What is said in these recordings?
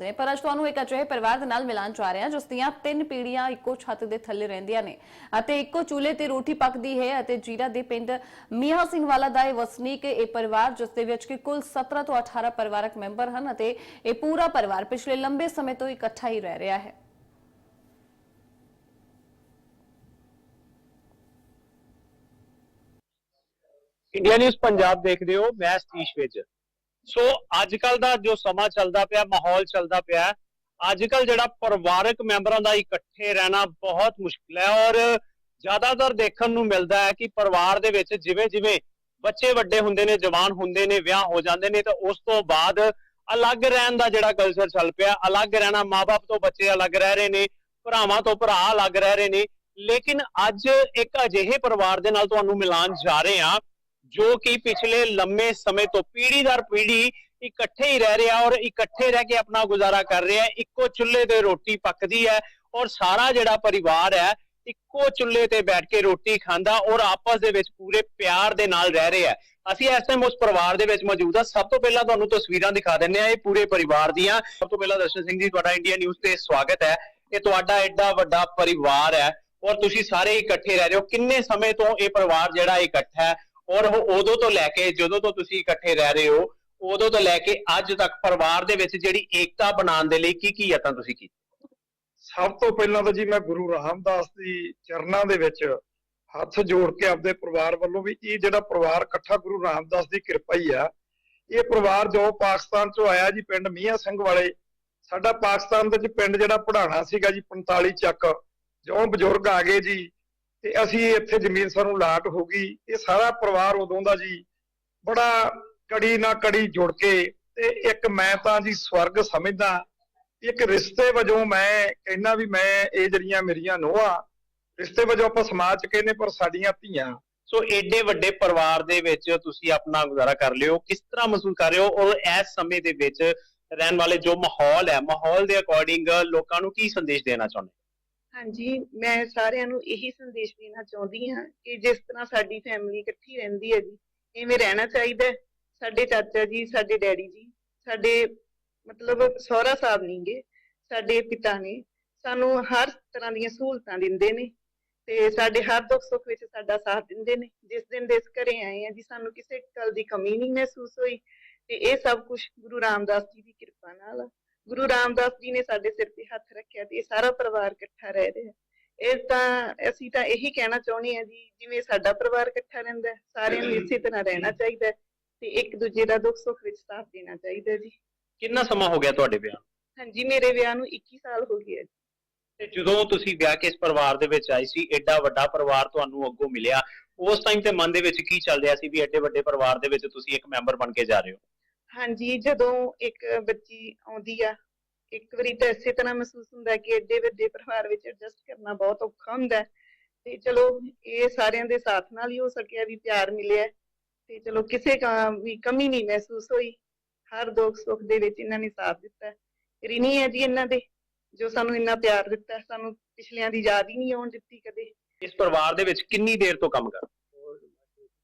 ਕਰਦੇ ਨੇ ਪਰ ਅੱਜ ਤੁਹਾਨੂੰ ਇੱਕ ਅਜਿਹੇ ਪਰਿਵਾਰ ਦੇ ਨਾਲ ਮਿਲਾਨ ਜਾ ਰਹੇ ਹਾਂ, ਜਿਸ ਦੀਆਂ ਤਿੰਨ ਪੀੜ੍ਹੀਆਂ ਇੱਕੋ ਛੱਤ ਦੇ ਥੱਲੇ ਰਹਿੰਦੀਆਂ ਨੇ ਅਤੇ ਇੱਕੋ ਚੁੱਲ੍ਹੇ ਤੇ ਰੋਟੀ ਪੱਕਦੀ ਹੈ ਅਤੇ ਜੀਰਾ ਦੇ ਪਿੰਡ ਮੀਆਂ ਸਿੰਘ ਵਾਲਾ ਦਾ ਇਹ ਵਸਨੀਕ ਇਹ ਪਰਿਵਾਰ, ਜਿਸ ਦੇ ਵਿੱਚ ਕਿ ਕੁੱਲ 17 ਤੋਂ 18 ਪਰਿਵਾਰਕ ਮੈਂਬਰ ਹਨ ਅਤੇ ਇਹ ਪੂਰਾ ਪਰਿਵਾਰ ਪਿਛਲੇ ਲੰਬੇ ਸਮੇਂ ਤੋਂ ਇਕੱਠਾ ਹੀ ਰਹਿ ਰਿਹਾ ਹੈ। ਇੰਡੀਆ ਨਿਊਜ਼ ਪੰਜਾਬ ਦੇਖਦੇ ਹੋ, ਮੈਂ ਸਤੀਸ਼ ਵਿੱਚ ਸੋ ਅੱਜ ਕੱਲ ਦਾ ਜੋ ਸਮਾਂ ਚੱਲਦਾ ਪਿਆ, ਮਾਹੌਲ ਚੱਲਦਾ ਪਿਆ ਅੱਜ ਕੱਲ ਜਿਹੜਾ ਪਰਿਵਾਰਕ ਮੈਂਬਰਾਂ ਦਾ ਇਕੱਠੇ ਰਹਿਣਾ ਬਹੁਤ ਮੁਸ਼ਕਿਲ ਹੈ ਔਰ ਜ਼ਿਆਦਾਤਰ ਦੇਖਣ ਨੂੰ ਮਿਲਦਾ ਹੈ ਕਿ ਪਰਿਵਾਰ ਦੇ ਵਿੱਚ ਜਿਵੇਂ ਜਿਵੇਂ ਬੱਚੇ ਵੱਡੇ ਹੁੰਦੇ ਨੇ, ਜਵਾਨ ਹੁੰਦੇ ਨੇ, ਵਿਆਹ ਹੋ ਜਾਂਦੇ ਨੇ, ਤਾਂ ਉਸ ਤੋਂ ਬਾਅਦ ਅਲੱਗ ਰਹਿਣ ਦਾ ਜਿਹੜਾ ਕਲਚਰ ਚੱਲ ਪਿਆ, ਅਲੱਗ ਰਹਿਣਾ ਮਾਪੇ ਤੋਂ ਬੱਚੇ ਅਲੱਗ ਰਹਿ ਰਹੇ ਨੇ, ਭਰਾਵਾਂ ਤੋਂ ਭਰਾ ਅਲੱਗ ਰਹਿ ਰਹੇ ਨੇ, ਲੇਕਿਨ ਅੱਜ ਇੱਕ ਅਜਿਹੇ ਪਰਿਵਾਰ ਦੇ ਨਾਲ ਤੁਹਾਨੂੰ ਮਿਲਾਨ ਜਾ ਰਹੇ ਹਾਂ ਜੋ ਕਿ ਪਿਛਲੇ ਲੰਮੇ ਸਮੇਂ ਤੋਂ ਪੀੜੀ ਦਰ ਪੀੜੀ ਇਕੱਠੇ ਹੀ ਰਹਿ ਰਿਹਾ ਔਰ ਇਕੱਠੇ ਰਹਿ ਕੇ ਆਪਣਾ ਗੁਜ਼ਾਰਾ ਕਰ ਰਿਹਾ, ਇੱਕੋ ਚੁੱਲ੍ਹੇ ਤੇ ਰੋਟੀ ਪੱਕਦੀ ਹੈ ਔਰ ਸਾਰਾ ਜਿਹੜਾ ਪਰਿਵਾਰ ਹੈ ਇੱਕੋ ਚੁੱਲ੍ਹੇ ਤੇ ਬੈਠ ਕੇ ਰੋਟੀ ਖਾਂਦਾ ਔਰ ਆਪਸ ਦੇ ਵਿੱਚ ਪੂਰੇ ਪਿਆਰ ਦੇ ਨਾਲ ਰਹਿ ਰਿਹਾ ਹੈ। ਅਸੀਂ ਇਸ ਟਾਈਮ ਉਸ ਪਰਿਵਾਰ ਦੇ ਵਿੱਚ ਮੌਜੂਦ ਹਾਂ। ਸਭ ਤੋਂ ਪਹਿਲਾਂ ਤੁਹਾਨੂੰ ਤਸਵੀਰਾਂ ਦਿਖਾ ਦਿੰਦੇ ਆ ਇਹ ਪੂਰੇ ਪਰਿਵਾਰ ਦੀਆਂ। ਸਭ ਤੋਂ ਪਹਿਲਾਂ ਦਰਸ਼ਨ ਸਿੰਘ ਜੀ, ਤੁਹਾਡਾ ਇੰਡੀਆ ਨਿਊਜ਼ ਤੇ ਸਵਾਗਤ ਹੈ। ਇਹ ਤੁਹਾਡਾ ਐਡਾ ਵੱਡਾ ਪਰਿਵਾਰ ਹੈ ਔਰ ਤੁਸੀਂ ਸਾਰੇ ਇਕੱਠੇ ਰਹਿ ਰਹੇ ਹੋ। ਕਿੰਨੇ ਸਮੇਂ ਤੋਂ ਇਹ ਪਰਿਵਾਰ ਜਿਹੜਾ ਇਕੱਠਾ ਹੈ? ਔਰ ਉਹ ਉਦੋਂ ਤੋਂ ਲੈ ਕੇ ਜਦੋਂ ਤੋਂ ਤੁਸੀਂ ਇਕੱਠੇ ਰਹਿ ਰਹੇ ਹੋ, ਉਦੋਂ ਤੋਂ ਲੈ ਕੇ ਅੱਜ ਤੱਕ ਪਰਿਵਾਰ ਦੇ ਵਿੱਚ ਜਿਹੜੀ ਏਕਤਾ ਬਣਾਉਣ ਦੇ ਲਈ ਕੀ ਕੀ ਯਤਨ ਤੁਸੀਂ ਕੀਤੇ? ਸਭ ਤੋਂ ਪਹਿਲਾਂ ਤਾਂ ਜੀ ਮੈਂ ਗੁਰੂ ਰਾਮਦਾਸ ਦੀ ਚਰਨਾਂ ਦੇ ਵਿੱਚ ਹੱਥ ਜੋੜ ਕੇ ਆਪਦੇ ਪਰਿਵਾਰ ਵੱਲੋਂ ਵੀ ਇਹ ਜਿਹੜਾ ਪਰਿਵਾਰ ਇਕੱਠਾ ਗੁਰੂ ਰਾਮਦਾਸ ਦੀ ਕਿਰਪਾ ਹੀ ਆ, ਇਹ ਪਰਿਵਾਰ ਜੋ ਪਾਕਿਸਤਾਨ ਚੋਂ ਆਇਆ ਜੀ ਪਿੰਡ ਮੀਆਂ ਸਿੰਘ ਵਾਲੇ, ਸਾਡਾ ਪਾਕਿਸਤਾਨ ਦੇ ਵਿੱਚ ਪਿੰਡ ਜਿਹੜਾ ਪੜਾਣਾ ਸੀਗਾ ਜੀ 45 ਚੱਕ, ਜੋ ਬਜ਼ੁਰਗ ਆ ਗਏ ਜੀ ਤੇ ਅਸੀਂ ਇੱਥੇ ਜ਼ਮੀਨ ਸਾਨੂੰ ਲਾਟ ਹੋ ਗਈ। ਇਹ ਸਾਰਾ ਪਰਿਵਾਰ ਉਦੋਂ ਦਾ ਜੀ ਬੜਾ ਕੜੀ ਨਾ ਕੜੀ ਜੁੜ ਕੇ ਤੇ ਇੱਕ ਮੈਂ ਤਾਂ ਜੀ ਸਵਰਗ ਸਮਝਦਾ। ਇੱਕ ਰਿਸ਼ਤੇ ਵਜੋਂ ਮੈਂ ਕਹਿੰਦਾ ਵੀ ਮੈਂ ਇਹ ਜਿਹੜੀਆਂ ਮੇਰੀਆਂ ਨੋਹਾਂ, ਰਿਸ਼ਤੇ ਵਜੋਂ ਆਪਾਂ ਸਮਾਜ ਚ ਕਹਿੰਦੇ ਪਰ ਸਾਡੀਆਂ ਧੀਆਂ। ਸੋ ਏਡੇ ਵੱਡੇ ਪਰਿਵਾਰ ਦੇ ਵਿੱਚ ਤੁਸੀਂ ਆਪਣਾ ਗੁਜ਼ਾਰਾ ਕਰ ਲਿਓ। ਕਿਸ ਤਰ੍ਹਾਂ ਮਹਿਸੂਸ ਕਰ ਰਹੇ ਹੋ? ਔਰ ਇਸ ਸਮੇਂ ਦੇ ਵਿੱਚ ਰਹਿਣ ਵਾਲੇ ਜੋ ਮਾਹੌਲ ਹੈ, ਮਾਹੌਲ ਦੇ ਅਕੋਰਡਿੰਗ ਲੋਕਾਂ ਨੂੰ ਕੀ ਸੰਦੇਸ਼ ਦੇਣਾ ਚਾਹੁੰਦੇ? ਹਾਂਜੀ, ਮੈਂ ਸਾਰਿਆਂ ਨੂੰ ਇਹੀ ਸੰਦੇਸ਼ ਦੇਣਾ ਚਾਹੁੰਦੀ ਹਾਂ ਕਿ ਜਿਸ ਤਰ੍ਹਾਂ ਸਾਡੀ ਫੈਮਿਲੀ ਇਕੱਠੀ ਰਹਿੰਦੀ ਹੈ ਜੀ, ਇਵੇਂ ਰਹਿਣਾ ਚਾਹੀਦਾ ਹੈ। ਸਾਡੇ ਚਾਚਾ ਜੀ, ਸਾਡੇ ਡੈਡੀ ਜੀ, ਸਾਡੇ ਮਤਲਬ ਸਹੁਰਾ ਸਾਹਿਬ ਨਹੀਂਗੇ ਸਾਡੇ ਪਿਤਾ ਨੇ ਸਾਨੂੰ ਹਰ ਤਰ੍ਹਾਂ ਦੀਆਂ ਸਹੂਲਤਾਂ ਦਿੰਦੇ ਨੇ ਤੇ ਸਾਡੇ ਹਰ ਦੁੱਖ ਸੁੱਖ ਵਿੱਚ ਸਾਡਾ ਸਾਥ ਦਿੰਦੇ ਨੇ ਜਿਸ ਦਿਨ ਦੇ ਇਸ ਘਰੇ ਆਏ ਆ ਜੀ, ਸਾਨੂੰ ਕਿਸੇ ਗੱਲ ਦੀ ਕਮੀ ਨਹੀਂ ਮਹਿਸੂਸ ਹੋਈ ਤੇ ਇਹ ਸਭ ਕੁਝ ਗੁਰੂ ਰਾਮਦਾਸ ਜੀ ਦੀ ਕਿਰਪਾ ਨਾਲ ਆ ਗੁਰੂ ਰਾਮਦਾਸ ਜੀ ਨੇ ਸਾਡੇ ਸਿਰ ਤੇ ਹੱਥ ਰੱਖਿਆ ਤੇ ਇਹ ਸਾਰਾ ਪਰਿਵਾਰ ਇਕੱਠਾ ਰਹਿ ਰਿਹਾ ਇਹ ਤਾਂ ਅਸੀਂ ਤਾਂ ਇਹੀ ਕਹਿਣਾ ਚਾਹੁੰਦੇ ਹਾਂ ਜੀ ਜਿਵੇਂ ਸਾਡਾ ਪਰਿਵਾਰ ਇਕੱਠਾ ਰਹਿੰਦਾ ਸਾਰਿਆਂ ਨੂੰ ਇਸੇ ਤਰ੍ਹਾਂ ਰਹਿਣਾ ਚਾਹੀਦਾ ਤੇ ਇੱਕ ਦੂਜੇ ਦਾ ਦੁੱਖ ਸੁੱਖ ਵਿੱਚ ਸਾਥ ਦੇਣਾ ਚਾਹੀਦਾ ਜੀ ਕਿੰਨਾ ਸਮਾਂ ਹੋ ਗਿਆ ਤੁਹਾਡੇ ਵਿਆਹ? ਹਾਂਜੀ ਮੇਰੇ ਵਿਆਹ ਨੂੰ 21 ਸਾਲ ਹੋ ਗਏ ਆ ਜੀ। ਤੇ ਜਦੋਂ ਤੁਸੀਂ ਵਿਆਹ ਕੇ ਇਸ ਪਰਿਵਾਰ ਦੇ ਵਿੱਚ ਆਏ ਸੀ ਏਡਾ ਵੱਡਾ ਪਰਿਵਾਰ ਤੁਹਾਨੂੰ ਅੱਗੋਂ ਮਿਲਿਆ ਉਸ ਟਾਈਮ ਤੇ ਮਨ ਦੇ ਵਿੱਚ ਕੀ ਚੱਲ ਰਿਹਾ ਸੀ ਵੀ ਏਡੇ ਵੱਡੇ ਪਰਿਵਾਰ ਦੇ ਵਿੱਚ ਤੁਸੀਂ ਇੱਕ ਮੈਂਬਰ ਬਣ ਕੇ ਜਾ ਰਹੇ ਹੋ ਹਾਂਜੀ, ਜਦੋਂ ਇੱਕ ਬੱਚੀ ਆਉਂਦੀ ਆ, ਇੱਕ ਵਾਰੀ ਤਾਂ ਇਸੇ ਤਰ੍ਹਾਂ ਮਹਿਸੂਸ ਹੁੰਦਾ ਕਿ ਏਡੇ ਵੱਡੇ ਪਰਿਵਾਰ ਵਿੱਚ ਐਡਜਸਟ ਕਰਨਾ ਬਹੁਤ ਔਖਾ ਹੁੰਦਾ ਤੇ ਚਲੋ, ਇਹ ਸਾਰਿਆਂ ਦੇ ਸਾਥ ਨਾਲ ਹੀ ਹੋ ਸਕਿਆ ਵੀ ਪਿਆਰ ਮਿਲਿਆ। ਤੇ ਚਲੋ, ਕਿਸੇ ਵੀ ਕਮੀ ਨਹੀਂ ਮਹਿਸੂਸ ਹੋਈ। ਹਰ ਦੁੱਖ ਸੁੱਖ ਦੇ ਵਿੱਚ ਇਹਨਾਂ ਨੇ ਸਾਥ ਦਿੱਤਾ ਹੈ। ਹੈ ਜੀ ਇਹਨਾਂ ਦੇ, ਜੋ ਸਾਨੂੰ ਇੰਨਾ ਪਿਆਰ ਦਿੱਤਾ ਸਾਨੂੰ ਪਿਛਲਿਆਂ ਦੀ ਯਾਦ ਹੀ ਨਹੀਂ ਆਉਣ ਦਿੱਤੀ ਕਦੇ। ਇਸ ਪਰਿਵਾਰ ਦੇ ਵਿੱਚ ਕਿੰਨੀ ਦੇਰ ਤੋਂ ਕੰਮ ਕਰ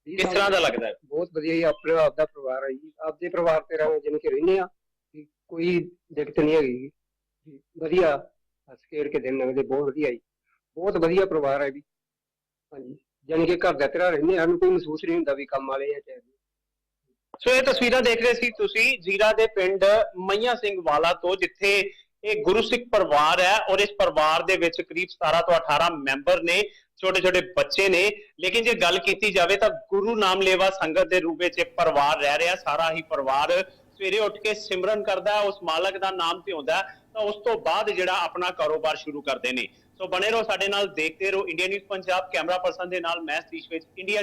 ਕਿਸ ਤਰ੍ਹਾਂ ਦਾ ਲੱਗਦਾ ਹੈ? ਬਹੁਤ ਵਧੀਆ ਜੀ ਆਪਣੇ ਆਪ ਦਾ ਪਰਿਵਾਰ ਹੈ ਜੀ। ਆਪਦੇ ਪਰਿਵਾਰ ਤੇ ਰਹਿ ਜਿਵੇਂ ਕਿ ਰਹਿੰਦੇ ਆ ਕੋਈ ਦਿੱਕਤ ਨਹੀਂ ਹੈਗੀ ਜੀ। ਵਧੀਆ ਹੱਸ ਖੇਡ ਕੇ ਦਿਨ ਲੰਘਦੇ ਬਹੁਤ ਵਧੀਆ ਜੀ। ਬਹੁਤ ਵਧੀਆ ਪਰਿਵਾਰ ਹੈ ਜੀ। ਹਾਂਜੀ ਜਾਣੀ ਕਿ ਘਰ ਦਾ ਤਰ੍ਹਾਂ ਰਹਿੰਦੇ ਆ, ਸਾਨੂੰ ਕੋਈ ਮਹਿਸੂਸ ਨਹੀਂ ਹੁੰਦਾ ਵੀ ਕੰਮ ਵਾਲੇ ਆ ਚਾਹੇ। ਸੋ ਇਹ ਤਸਵੀਰਾਂ ਦੇਖ ਰਹੇ ਸੀ ਤੁਸੀਂ ਜੀਰਾ ਦੇ ਪਿੰਡ ਮਈਆ ਸਿੰਘ ਵਾਲਾ ਤੋਂ ਜਿੱਥੇ ਇਹ ਗੁਰੂ ਸਿੱਖ ਪਰਿਵਾਰ ਹੈ ਔਰ ਇਸ ਪਰਿਵਾਰ ਦੇ ਵਿੱਚ ਕਰੀਬ 17 ਤੋਂ 18 ਮੈਂਬਰ ਨੇ। ਛੋਟੇ ਛੋਟੇ ਬੱਚੇ ਨੇ। ਲੇਕਿਨ ਜੇ ਗੱਲ ਕੀਤੀ ਜਾਵੇ ਤਾਂ ਗੁਰੂ ਨਾਮ ਲੇਵਾ ਸੰਗਤ ਦੇ ਰੂਪ ਵਿੱਚ ਇਹ ਪਰਿਵਾਰ ਰਹਿ ਰਿਹਾ, ਸਾਰਾ ਹੀ ਪਰਿਵਾਰ ਸਵੇਰੇ ਉੱਠ ਕੇ ਸਿਮਰਨ ਕਰਦਾ, ਉਸ ਮਾਲਕ ਦਾ ਨਾਮ ਧਿਆਉਂਦਾ, ਤਾਂ ਉਸ ਤੋਂ ਬਾਅਦ ਜਿਹੜਾ ਆਪਣਾ ਕਾਰੋਬਾਰ ਸ਼ੁਰੂ ਕਰਦੇ ਨੇ। ਸੋ ਬਣੇ ਰਹੋ ਸਾਡੇ ਨਾਲ, ਦੇਖਦੇ ਰਹੋ India News Punjab camera person ਦੇ ਨਾਲ ਮੈਂ ਸਤੀਸ਼ ਵਿੱਚ ਇੰਡੀਆ